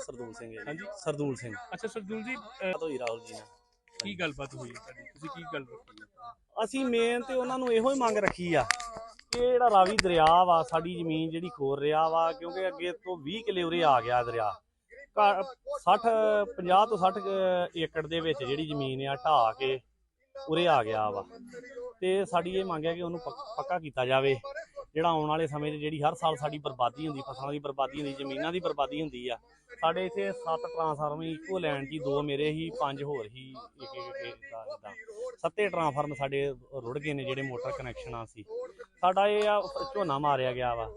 ਸਰਦੂਲ ਸਿੰਘ ਹੈ। ਹਾਂਜੀ ਸਰਦੂਲ ਸਿੰਘ। ਅੱਛਾ ਸਰਦੂਲ ਜੀ ਅਹ, ਤੋਂ ਹੀ ਰਾਹੁਲ ਜੀ ਨਾਲ ਕੀ ਗੱਲਬਾਤ ਹੋਈ ਤੁਹਾਡੀ? ਤੁਸੀਂ ਕੀ ਗੱਲ ਰੱਖੀ ਅਸੀਂ ਮੇਨ ਤੇ ਉਹਨਾਂ ਨੂੰ ਇਹੋ ਹੀ ਮੰਗ ਰੱਖੀ ਆ ਕਿ ਜਿਹੜਾ ਰਾਵੀ ਦਰਿਆ ਵਾ ਸਾਡੀ ਜ਼ਮੀਨ ਜਿਹੜੀ ਖੋਰ ਰਿਹਾ ਵਾ ਕਿਉਂਕਿ ਅੱਗੇ ਤੋਂ 20 ਕਿਲੇ ਉਰੇ ਆ ਗਿਆ ਦਰਿਆ। ਘ- 60 50 ਤੋਂ 60 ਕੁ ਏਕੜ ਦੇ ਵਿੱਚ ਜਿਹੜੀ ਜ਼ਮੀਨ ਆ ਢਾਹ ਕੇ ਉਰੇ ਆ ਗਿਆ ਵਾ। ਤੇ ਸਾਡੀ ਇਹ ਮੰਗ ਹੈ ਕਿ ਉਹਨੂੰ ਪੱਕ- ਪੱਕਾ ਕੀਤਾ ਜਾਵੇ। ਜਿਹੜਾ ਆਉਣ ਵਾਲੇ ਸਮੇਂ 'ਚ ਜਿਹੜੀ ਹਰ ਸਾਲ ਸਾਡੀ ਬਰਬਾਦੀ ਹੁੰਦੀ, ਫਸਲਾਂ ਦੀ ਬਰਬਾਦੀ ਹੁੰਦੀ, ਜ਼ਮੀਨਾਂ ਦੀ ਬਰਬਾਦੀ ਹੁੰਦੀ ਆ, ਸਾਡੇ ਇੱਥੇ ਸੱਤ ਟਰਾਂਸਫਾਰਮ ਇੱਕੋ ਲੈਣ 'ਚ ਦੋ ਮੇਰੇ ਹੀ ਪੰਜ ਹੋਰ ਹੀ ਇੱਕ ਇੱਕ ਦਾ ਸੱਤੇ ਟਰਾਂਸਫਾਰਮ ਸਾਡੇ ਰੁੜ ਗਏ ਨੇ ਜਿਹੜੇ ਮੋਟਰ ਕਨੈਕਸ਼ਨਾਂ ਸੀ। ਸਾਡਾ ਇਹ ਆ ਝੋਨਾ ਮਾਰਿਆ ਗਿਆ ਵਾ।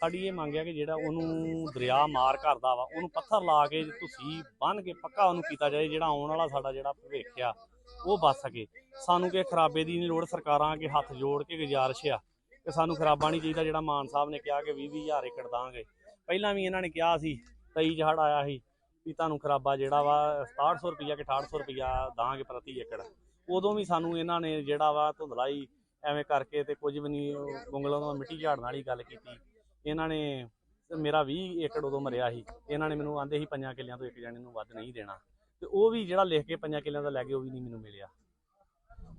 ਸਾਡੀ ਇਹ ਮੰਗ ਹੈ ਕਿ ਜਿਹੜਾ ਉਹਨੂੰ ਦਰਿਆ ਮਾਰ ਕਰਦਾ ਵਾ, ਉਹਨੂੰ ਪੱਥਰ ਲਾ ਕੇ ਤੁਸੀਂ ਬੰਨ ਕੇ ਪੱਕਾ ਉਹਨੂੰ ਕੀਤਾ ਜਾਏ, ਜਿਹੜਾ ਆਉਣ ਵਾਲਾ ਸਾਡਾ ਜਿਹੜਾ ਭਵਿੱਖ ਆ, ਉਹ ਬਚ ਸਕੇ। ਸਾਨੂੰ ਕਿ ਖਰਾਬੇ ਦੀ ਨਹੀਂ ਲੋੜ, ਸਰਕਾਰਾਂ ਅੱਗੇ ਹੱਥ ਜੋੜ ਕੇ ਗੁਜ਼ਾਰਿਸ਼ ਆ। ਕਿ ਸਾਨੂੰ ਖਰਾਬਾ ਨਹੀਂ ਚਾਹੀਦਾ, ਜਿਹੜਾ ਮਾਨ ਸਾਹਿਬ ਨੇ ਕਿਹਾ ਕਿ 20 ਹਜ਼ਾਰ ਏਕੜ ਦਾਂਗੇ। ਪਹਿਲਾਂ ਵੀ ਇਹਨਾਂ ਨੇ ਕਿਹਾ ਸੀ 23 ਜਹੜ ਆਇਆ ਸੀ ਵੀ ਤੁਹਾਨੂੰ ਖਰਾਬਾ ਜਿਹੜਾ ਵਾ 6700 ਰੁਪਈਆ ਕਿ 6800 ਰੁਪਈਆ ਦਾਂਗੇ ਪ੍ਰਤੀ ਏਕੜ। ਉਦੋਂ ਵੀ ਸਾਨੂੰ ਇਹਨਾਂ ਨੇ ਜਿਹੜਾ ਵਾ ਧੁੰਦਲਾਈ ਐਵੇਂ ਕਰਕੇ ਤੇ ਕੁਝ ਵੀ ਨਹੀਂ ਗੁੰਗਲਾਂ ਤੋਂ ਮਿੱਟੀ ਝਾੜਨ ਵਾਲੀ ਗੱਲ ਕੀਤੀ। ਇਹਨਾਂ ਨੇ ਮੇਰਾ 20 ਏਕੜ ਉਦੋਂ ਮਰਿਆ ਸੀ। ਇਹਨਾਂ ਨੇ ਮੈਨੂੰ ਆਂਦੇ ਸੀ ਪੰਜਾਂ ਕਿੱਲਿਆਂ ਤੋਂ ਇੱਕ ਜਣੇ ਨੂੰ ਵੱਧ ਨਹੀਂ ਦੇਣਾ। ਤੇ ਉਹ ਵੀ ਜਿਹੜਾ ਲਿਖ ਕੇ ਪੰਜਾਂ ਕਿੱਲਿਆਂ ਦਾ ਲੈ ਕੇ ਉਹ ਵੀ ਨਹੀਂ ਮੈਨੂੰ ਮਿਲਿਆ।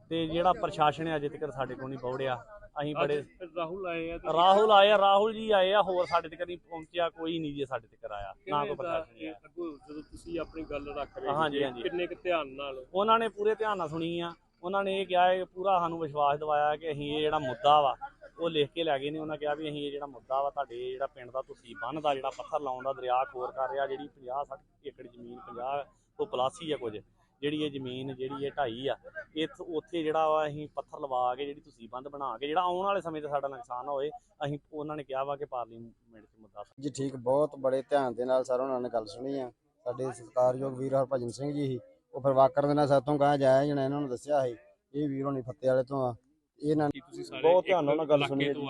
ਤੇ ਜਿਹੜਾ ਪ੍ਰਸ਼ਾਸਨ ਹੈ ਅਜੇ ਤੱਕ ਸਾਡੇ ਕੋਲ ਨਹੀਂ ਪਹੁੰਚਿਆ ਅਸੀਂ ਬੜੇ ਰਾਹੁਲ ਆਏ ਆ ਤੇ ਰਾਹੁਲ ਆਏ ਆ ਰਾਹੁਲ ਜੀ ਆਏ ਆ ਹੋਰ ਸਾਡੇ ਤੱਕ ਨਹੀਂ ਪਹੁੰਚਿਆ ਕੋਈ ਨਹੀਂ ਜੀ ਸਾਡੇ ਤੱਕ ਆਇਆ ਨਾ ਕੋਈ ਪ੍ਰਸ਼ਾਸਨ ਆਇਆ। ਅੱਗੋਂ ਜਦੋਂ ਤੁਸੀਂ ਆਪਣੀ ਗੱਲ ਰੱਖ ਰਹੇ ਹਾਂਜੀ। ਕਿੰਨੇ ਕੁ ਧਿਆਨ ਨਾਲ? ਉਹਨਾਂ ਨੇ ਪੂਰੇ ਧਿਆਨ ਨਾਲ ਸੁਣੀ ਆ ਉਹਨਾਂ ਨੇ ਇਹ ਕਿਹਾ ਹੈ ਪੂਰਾ ਸਾਨੂੰ ਵਿਸ਼ਵਾਸ ਦਿਵਾਇਆ ਕਿ ਅਸੀਂ ਇਹ ਜਿਹੜਾ ਮੁੱਦਾ ਵਾ ਉਹ ਲਿਖ ਕੇ ਲੈ ਗਏ ਨੇ ਉਹਨਾਂ ਕਿਹਾ ਵੀ ਅਸੀਂ ਇਹ ਜਿਹੜਾ ਮੁੱਦਾ ਵਾ ਤੁਹਾਡੇ ਜਿਹੜਾ ਪਿੰਡ ਦਾ ਤੁਸੀਂ ਬੰਨ ਦਾ ਜਿਹੜਾ ਪੱਥਰ ਲਾਉਣ ਦਾ ਦਰਿਆ ਖੋਰ ਕਰ ਰਿਹਾ ਜਿਹੜੀ 50 60 ਏਕੜ ਜ਼ਮੀਨ 50 ਤੋਂ ਪਲੱਸ ਹੀ ਆ ਕੁਝ ਜਿਹੜੀ ਇਹ ਜ਼ਮੀਨ ਜਿਹੜੀ ਇਹ ਢਾਈ ਆ ਇੱਥ ਉੱਥੇ ਜਿਹੜਾ ਵਾ ਅਸੀਂ ਪੱਥਰ ਲਵਾ ਕੇ ਜਿਹੜੀ ਤੁਸੀਂ ਬੰਦ ਬਣਾ ਕੇ ਜਿਹੜਾ ਆਉਣ ਵਾਲੇ ਸਮੇਂ 'ਤੇ ਸਾਡਾ ਨੁਕਸਾਨ ਨਾ ਹੋਏ ਅਸੀਂ ਉਹਨਾਂ ਨੇ ਕਿਹਾ ਵਾ ਕਿ ਪਾਰਲੀਮੈਂਟ 'ਚ ਮੁੱਦਾ ਜੀ ਠੀਕ ਬਹੁਤ ਬੜੇ ਧਿਆਨ ਦੇ ਨਾਲ ਸਰ ਉਹਨਾਂ ਨੇ ਗੱਲ ਸੁਣੀ ਆ। ਸਾਡੇ ਸਤਿਕਾਰਯੋਗ ਵੀਰ ਹਰਭਜਨ ਸਿੰਘ ਜੀ ਸੀ ਉਹ ਫਿਰ ਵਾਕਰ ਦੇ ਨਾਲ ਸਾਥੋਂ ਕਹਾ ਜਾਇਆ ਜਣਾ ਇਹਨਾਂ ਨੂੰ ਦੱਸਿਆ ਸੀ ਇਹ ਵੀਰ ਹੋਣੀ ਫੱਤੇ ਵਾਲੇ ਤੋਂ ਆ। ਇਹਨਾਂ ਕੀ ਤੁਸੀਂ ਸਾਰੇ ਬਹੁਤ ਧਿਆਨ ਨਾਲ ਗੱਲ ਸੁਣੀ ਹੈ ਜੀ। ਹੋ।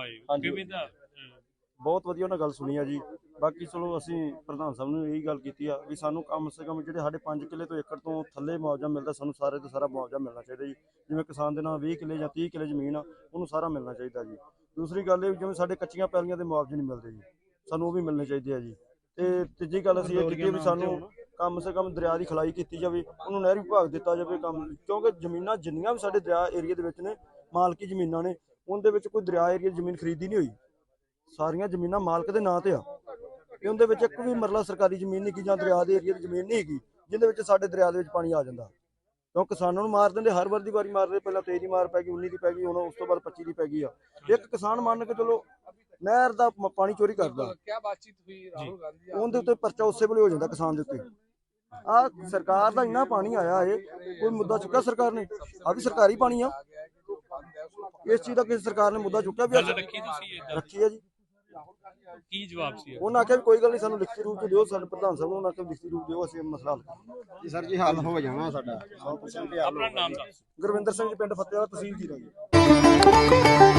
ਬਹੁਤ ਵਧੀਆ ਉਹਨਾਂ ਗੱਲ ਸੁਣੀ ਆ ਜੀ। ਬਾਕੀ ਚਲੋ ਅਸੀਂ ਪ੍ਰਧਾਨ ਸਾਹਿਬ ਨੂੰ ਇਹੀ ਗੱਲ ਕੀਤੀ ਆ ਵੀ ਸਾਨੂੰ ਕਮ ਸੇ ਕਮ ਜਿਹੜੇ ਸਾਡੇ 5 ਕਿੱਲੇ ਤੋਂ ਏਕੜ ਤੋਂ ਥੱਲੇ ਮੁਆਵਜ਼ਾ ਮਿਲਦਾ ਸਾਨੂੰ ਸਾਰੇ ਤੋਂ ਸਾਰਾ ਮੁਆਵਜ਼ਾ ਮਿਲਣਾ ਚਾਹੀਦਾ ਜੀ। ਜਿਵੇਂ ਕਿਸਾਨ ਦੇ ਨਾਲ 20 ਕਿੱਲੇ ਜਾਂ 30 ਕਿੱਲੇ ਜ਼ਮੀਨ ਆ ਉਹਨੂੰ ਸਾਰਾ ਮਿਲਣਾ ਚਾਹੀਦਾ ਜੀ। ਦੂਸਰੀ ਗੱਲ ਇਹ ਵੀ ਜਿਵੇਂ ਸਾਡੇ ਕੱਚੀਆਂ ਪੈਲੀਆਂ ਦੇ ਮੁਆਵਜ਼ੇ ਨਹੀਂ ਮਿਲਦੇ ਜੀ ਸਾਨੂੰ ਉਹ ਵੀ ਮਿਲਣੇ ਚਾਹੀਦੇ ਆ ਜੀ। ਤੇ ਤੀਜੀ ਗੱਲ ਅਸੀਂ ਇਹ ਕੀਤੀ ਵੀ ਸਾਨੂੰ ਕਮ ਸੇ ਕਮ ਦਰਿਆ ਦੀ ਖਲਾਈ ਕੀਤੀ ਜਾਵੇ ਉਹਨੂੰ ਨਹਿਰੀ ਵਿਭਾਗ ਦਿੱਤਾ ਜਾਵੇ ਕੰਮ ਕਿਉਂਕਿ ਜ਼ਮੀਨਾਂ ਜਿੰਨੀਆਂ ਵੀ ਸਾਡੇ ਦਰਿਆ ਏਰੀਆ ਦੇ ਵਿੱਚ ਨੇ ਮਾਲਕੀ ਜ਼ਮੀਨਾਂ ਨੇ ਉਹਦੇ ਵਿੱਚ ਕੋਈ ਦਰਿਆ ਏਰੀਆ ਜ਼ਮੀਨ ਖਰੀਦੀ ਨਹੀਂ ਹੋਈ। ਸਾਰੀਆਂ ਜ਼ਮੀਨਾਂ ਮਾਲਕ ਦੇ ਨਾਂ ਤੇ ਆ। ਕਿ ਉਹਦੇ ਵਿੱਚ ਇੱਕ ਵੀ ਮਰਲਾ ਸਰਕਾਰੀ ਜ਼ਮੀਨ ਨਹੀਂ ਕਿ ਜਾਂ ਦਰਿਆ ਦੇ ਏਰੀਆ ਦੀ ਜ਼ਮੀਨ ਨਹੀਂ ਹੈਗੀ ਜਿਹਦੇ ਵਿੱਚ ਸਾਡੇ ਦਰਿਆ ਦੇ ਵਿੱਚ ਪਾਣੀ ਆ ਜਾਂਦਾ। ਕਿਉਂ ਕਿਸਾਨਾਂ ਨੂੰ ਮਾਰ ਦਿੰਦੇ ਹਰ ਵਾਰ ਦੀ ਵਾਰੀ ਮਾਰਦੇ ਪਹਿਲਾਂ 23 ਦੀ ਮਾਰ ਪੈ ਗਈ 19 ਦੀ ਪੈ ਗਈ ਹੁਣ ਉਸ ਤੋਂ ਬਾਅਦ 25 ਦੀ ਪੈ ਗਈ ਆ। ਇੱਕ ਕਿਸਾਨ ਮੰਨ ਕੇ ਚਲੋ ਨਹਿਰ ਦਾ ਪਾਣੀ ਚੋਰੀ ਕਰਦਾ। ਕੀ ਬਾਤਚੀਤ ਹੋਈ ਰਾਹੁਲ ਗਾਂਧੀ ਉਹਦੇ ਉੱਤੇ ਪਰਚਾ ਉਸੇ ਵੇਲੇ ਹੋ ਜਾਂਦਾ ਕਿਸਾਨ ਦੇ ਉੱਤੇ। ਆ ਸਰਕਾਰ ਦਾ ਇੰਨਾ ਪਾਣੀ ਆਇਆ ਏ ਕੋਈ ਮੁੱਦਾ ਚੁੱਕਿਆ ਸਰਕਾਰ ਨੇ? ਆ ਵੀ ਸਰਕਾਰੀ ਪਾਣੀ ਆ। ਇਸ ਚੀਜ਼ ਦਾ ਕਿਸੇ ਸਰਕਾਰ ਨੇ ਮੁੱਦਾ ਚੁੱਕਿਆ ਵੀ ਰੱਖੀ ਤੁਸੀਂ ਰੱਖੀ ਹੈ ਜੀ। ਕੀ ਜਵਾਬ ਸੀ ਉਹਨਾਂ ਆਖਿਆ ਵੀ ਕੋਈ ਗੱਲ ਨਹੀਂ ਸਾਨੂੰ ਲਿਖਤੀ ਰੂਪ ਚ ਦਿਓ ਸਾਡੇ ਪ੍ਰਧਾਨ ਸਾਹਿਬ ਨੂੰ ਉਹਨਾਂ ਆਖਿਆ ਲਿਖਤੀ ਰੂਪ ਦਿਓ ਅਸੀਂ ਮਸਲਾ ਹੱਲ ਕਰਾਂਗੇ। ਜੀ ਸਰ ਜੀ ਹੱਲ ਹੋ ਜਾਣਾ ਸਾਡਾ। 100% ਹੱਲ ਆਪਣਾ ਨਾਮ ਦੱਸ। ਗੁਰਵਿੰਦਰ ਸਿੰਘ ਜੀ ਪਿੰਡ ਫਤਿਹਵਾਲਾ ਤਹਿਸੀਲ ਜੀਰਾ ਜੀ।